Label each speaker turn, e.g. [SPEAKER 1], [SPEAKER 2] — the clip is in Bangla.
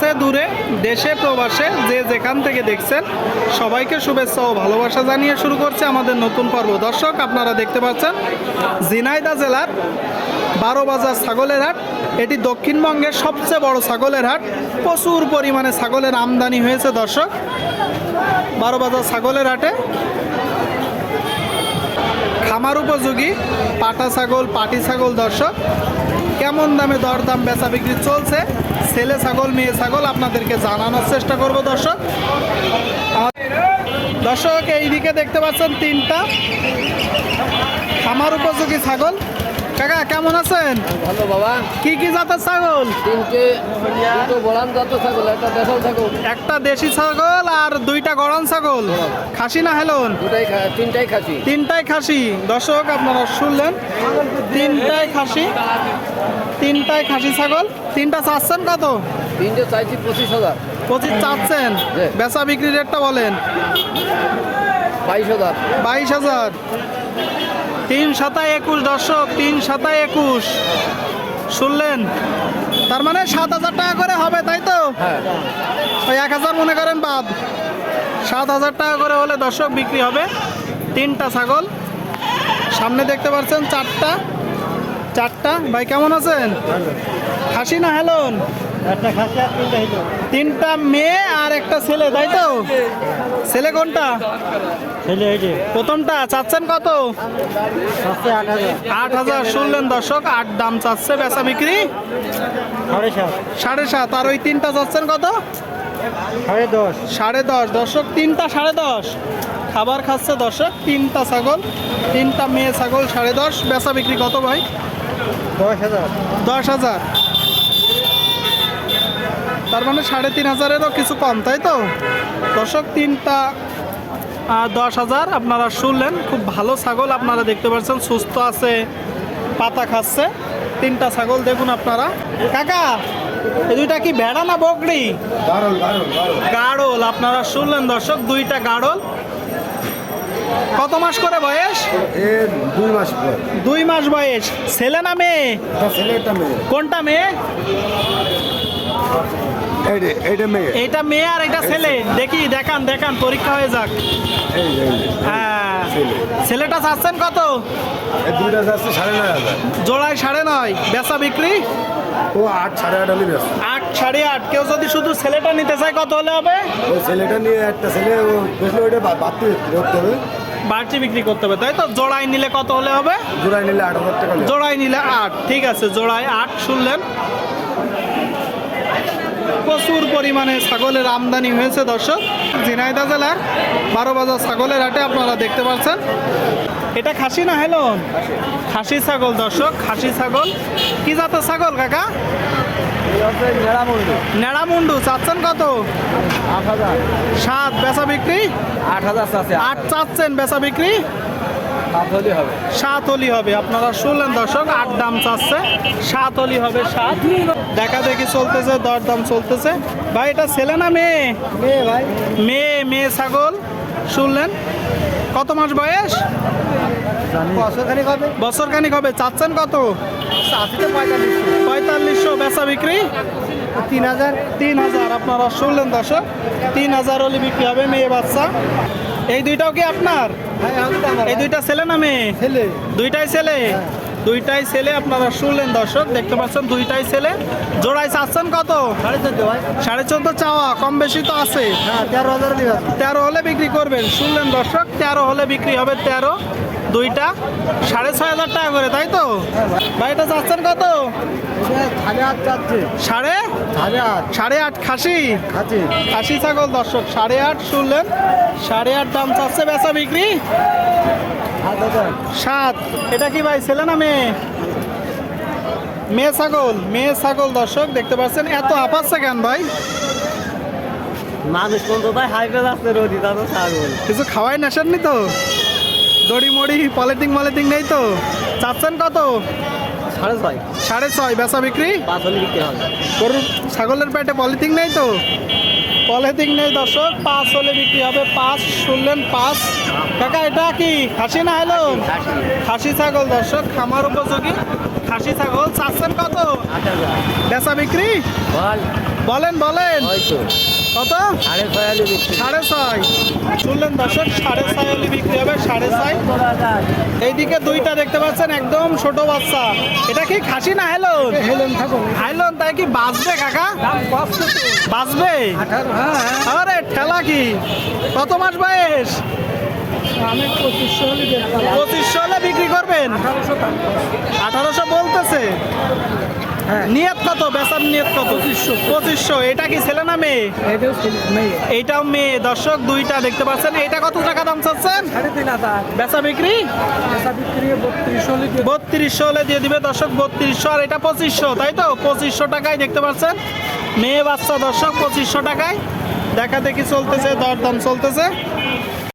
[SPEAKER 1] কাছে দূরে, দেশে, প্রবাসে, যে যেখান থেকে দেখছেন, সবাইকে শুভেচ্ছা ও ভালোবাসা জানিয়ে শুরু করছে আমাদের নতুন পর্ব। দর্শক, আপনারা দেখতে পাচ্ছেন ঝিনাইদা জেলার বারো বাজার ছাগলের হাট। এটি দক্ষিণবঙ্গের সবচেয়ে বড় ছাগলের হাট। প্রচুর পরিমাণে ছাগলের আমদানি হয়েছে, দর্শক। বারো বাজার ছাগলের হাটে। খামার উপযোগী, পাটা ছাগল, পাটি ছাগল, দর্শক। কেমন দামে দরদাম বেচা বিক্রি চলছে? ছেলে ছাগল, মেয়ে ছাগল আপনাদেরকে জানানোর চেষ্টা করব দর্শক। দর্শক, এইদিকে দেখতে পাচ্ছেন তিনটা। খামার উপযোগী ছাগল। কাকা কেমন আছেন?
[SPEAKER 2] ভালো বাবা।
[SPEAKER 1] কি কি জাতের ছাগল?
[SPEAKER 2] তিনটে দুটো বলান জাত ছাগল একটা দেশাল ছাগল।
[SPEAKER 1] একটা দেশি ছাগল আর দুইটা গরম ছাগল। খাসি না হেলন?
[SPEAKER 2] দুটাই তিনটাই খাসি।
[SPEAKER 1] তিনটাই খাসি। দর্শক আপনারা শুনলেন তিনটাই খাসি তিনটাই খাসি ছাগল। তিনটা চাচ্ছেন কত?
[SPEAKER 2] তিনটে চাইছি পঁচিশ হাজার।
[SPEAKER 1] পঁচিশ চাচ্ছেন? বেচা বিক্রি রেটটা বলেন।
[SPEAKER 2] বাইশ হাজার।
[SPEAKER 1] বাইশ হাজার। তিন সাতায় একুশ দর্শক তিন সাতায় একুশ। শুনলেন? তার মানে সাত হাজার টাকা করে হবে তাই তো?
[SPEAKER 2] হ্যাঁ।
[SPEAKER 1] ওই এক হাজার মনে করেন বাদ। সাত হাজার টাকা করে হলে দর্শক বিক্রি হবে তিনটা ছাগল। সামনে দেখতে পাচ্ছেন চারটা চারটা। ভাই কেমন আছেন? হাসি না হেলন?
[SPEAKER 3] তিনটা
[SPEAKER 1] মেয়ে আর একটা ছেলে তাই তো? ছেলে কোনটা?
[SPEAKER 3] ছেলে
[SPEAKER 1] প্রথমটা চাচ্ছেন কত?
[SPEAKER 3] আট হাজার
[SPEAKER 1] শুনলেন দর্শক আট দাম চাচ্ছে বেচা বিক্রি?
[SPEAKER 3] সাড়ে সাত।
[SPEAKER 1] সাড়ে সাত আর ওই তিনটা চাচ্ছেন কত?
[SPEAKER 3] সাড়ে দশ।
[SPEAKER 1] সাড়ে দশ। দর্শক তিনটা সাড়ে দশ। খাবার খাচ্ছে দর্শক তিনটা ছাগল তিনটা মেয়ে ছাগল সাড়ে দশ। বেচা বিক্রি কত ভাই?
[SPEAKER 3] দশ হাজার।
[SPEAKER 1] দশ হাজার। তার মানে সাড়ে তিন হাজারেরও কিছু কম তাই তো? দর্শক তিনটা দশ হাজার আপনারা শুনলেন। খুব ভালো ছাগল আপনারা দেখতে পাচ্ছেন সুস্থ আছে পাতা খাচ্ছে। তিনটা ছাগল দেখুন আপনারা। কাকা এই দুইটা কি ভেড়া না বকরি? গাড়ল আপনারা শুনলেন দর্শক দুইটা গাড়ল কত মাস করে বয়স?
[SPEAKER 4] দুই মাস পর।
[SPEAKER 1] দুই মাস বয়স। ছেলে না মেয়ে। কোনটা মেয়ে?
[SPEAKER 4] এইটা মেয়ে
[SPEAKER 1] আর এটা ছেলে। দেখি দেখান দেখান পরীক্ষা হয়ে যাক। হ্যাঁ। ছেলেটা চাচ্ছেন কত?
[SPEAKER 4] দুইটা সাড়ে নয়
[SPEAKER 1] জোড়ায় সাড়ে নয়। বেচা বিক্রি?
[SPEAKER 4] ও আট সাড়ে আট হলে
[SPEAKER 1] আট সাড়ে আট। কেউ যদি শুধু ছেলেটা নিতে চায় কত হলে হবে?
[SPEAKER 4] ছেলেটা নিয়ে একটা ছেলে ও বেশি ওইটা বাড়তি করতে হবে।
[SPEAKER 1] বাড়তি বিক্রি করতে হবে তাই তো? জোড়ায় নিলে কত হলে হবে?
[SPEAKER 4] জোড়ায় নিলে আট হাজার টাকা।
[SPEAKER 1] জোড়ায় নিলে আট। ঠিক আছে জোড়ায় আট শুনলেন। প্রচুর পরিমাণে ছাগলের আমদানি হয়েছে দর্শক। ঝিনাইদা জেলার বারো বাজার ছাগলের হাটে আপনারা দেখতে পাচ্ছেন। এটা খাসি না হেলন খাসি ছাগল দর্শক খাসি ছাগল। কি জাতের ছাগল কাকা? নেড়া মুন্ডু চাচ্ছেন কত? সাত বেচা বিক্রি?
[SPEAKER 2] আট হাজার।
[SPEAKER 1] আট চাচ্ছেন বেচা বিক্রি?
[SPEAKER 2] সাত
[SPEAKER 1] অলি হবে। আপনারা শুনলেন দর্শক আট দাম চাচ্ছে। সাত অলি হবে সাত। দেখা দেখি চলতেছে দর দাম চলতেছে। ভাই এটা ছেলে না মেয়ে?
[SPEAKER 3] মেয়ে ভাই।
[SPEAKER 1] মেয়ে মেয়ে ছাগল। শুনলেন? কত মাস বয়স? বছর খানিক হবে। চাচ্ছেন কত? পঁয়তাল্লিশশো বেচা বিক্রি?
[SPEAKER 3] তিন হাজার
[SPEAKER 1] তিন হাজার। আপনারা শুনলেন দর্শক তিন হাজার হলে বিক্রি হবে মেয়ে বাচ্চা। এই দুইটাও কি আপনার?
[SPEAKER 3] আমি তো আমার
[SPEAKER 1] এই দুইটা ছেলে না মেয়ে?
[SPEAKER 3] ছেলে।
[SPEAKER 1] দুইটাই ছেলে? দুইটাই ছেলে আপনারা শুনলেন দর্শক দেখতে পাচ্ছেন দুইটাই ছেলে। জোড়ায় চাচ্ছেন কত?
[SPEAKER 3] সাড়ে চোদ্দ
[SPEAKER 1] চাওয়া কম বেশি তো আছে।
[SPEAKER 3] হ্যাঁ তেরো
[SPEAKER 1] হলে বিক্রি করবেন শুনলেন দর্শক তেরো হলে বিক্রি হবে তেরো। দুইটা? সাড়ে ছয় হাজার টাকা করে তাই তো? ভাই এটা চাচ্ছেন কত?
[SPEAKER 3] সাড়ে?
[SPEAKER 1] সাড়ে
[SPEAKER 3] আট
[SPEAKER 1] খাসি? খাসি ছাগল দর্শক সাড়ে আট শুনলেন। সাড়ে আট দাম চাচ্ছে বেচা বিক্রি?
[SPEAKER 3] সাত। হাজার
[SPEAKER 1] সাত এটা কি ভাই ছেলে না মেয়ে? মেয়ে ছাগল মেয়ে ছাগল দর্শক দেখতে পাচ্ছেন এত আপাচ্ছে কেন ভাই?
[SPEAKER 3] মানুষ কোন তো ভাই হাইপে যাচ্ছে রোদি তো ছাগল।
[SPEAKER 1] কিছু খাওয়াই নেশাননি তো? দড়ি মড়ি পলিটিং মলিটিং নেই তো? চাচ্ছেন কত?
[SPEAKER 3] সাড়ে ছয়।
[SPEAKER 1] সাড়ে ছয় বেচা বিক্রি?
[SPEAKER 3] বিক্রি হবে।
[SPEAKER 1] গরুর ছাগলের পেটে পলিথিন নেই তো? পলিথিন নেই দর্শক পাঁচ হলে বিক্রি হবে। পাঁচ শুনলেন পাঁচ। কাকা এটা কি খাসি না হলো? খাসি ছাগল দর্শক খামার উপযোগী। খাসি ছাগল চাচ্ছেন কত? বেচা বিক্রি?
[SPEAKER 2] বল।
[SPEAKER 1] বলেন বলেন। কত?
[SPEAKER 2] সাড়ে ছয় আলু বিক্রি।
[SPEAKER 1] সাড়ে ছয়। শুনলেন দর্শক সাড়ে ছয় হলে বিক্রি হবে সাড়ে ছয়। এইদিকে দুইটা দেখতে পাচ্ছেন একদম ছোট বাচ্চা। এটা কি খাসি না হেলো
[SPEAKER 3] হেলেন থাকুন
[SPEAKER 1] হাইলন তাই কি বাঁচবে কাকা? বাঁচবে?
[SPEAKER 3] হ্যাঁ
[SPEAKER 1] আরে ঠেলা কি? কত মাস বয়স?
[SPEAKER 3] আমি পঁচিশশো হলে
[SPEAKER 1] পঁচিশশো হলে বিক্রি করবেন? আঠারোশো বলতেছে।
[SPEAKER 3] হ্যাঁ।
[SPEAKER 1] নিয়ত কত? বেচার নিয়ত কত? পঁচিশশো। পঁচিশশো। এটা কি ছেলে না মেয়ে?
[SPEAKER 3] এটাও মেয়ে।
[SPEAKER 1] এইটাও মেয়ে। দর্শক দুইটা দেখতে পাচ্ছেন। এটা কত টাকা দাম চাচ্ছেন? বেচা বিক্রি? বত্রিশশো হলে দিয়ে দিবে। দর্শক বত্রিশশো আর এটা পঁচিশশো তাই তো? পঁচিশশো টাকায় দেখতে পাচ্ছেন। মেয়ে বাচ্চা দর্শক পঁচিশশো টাকায়। দেখা দেখি চলতেছে দরদাম চলতেছে।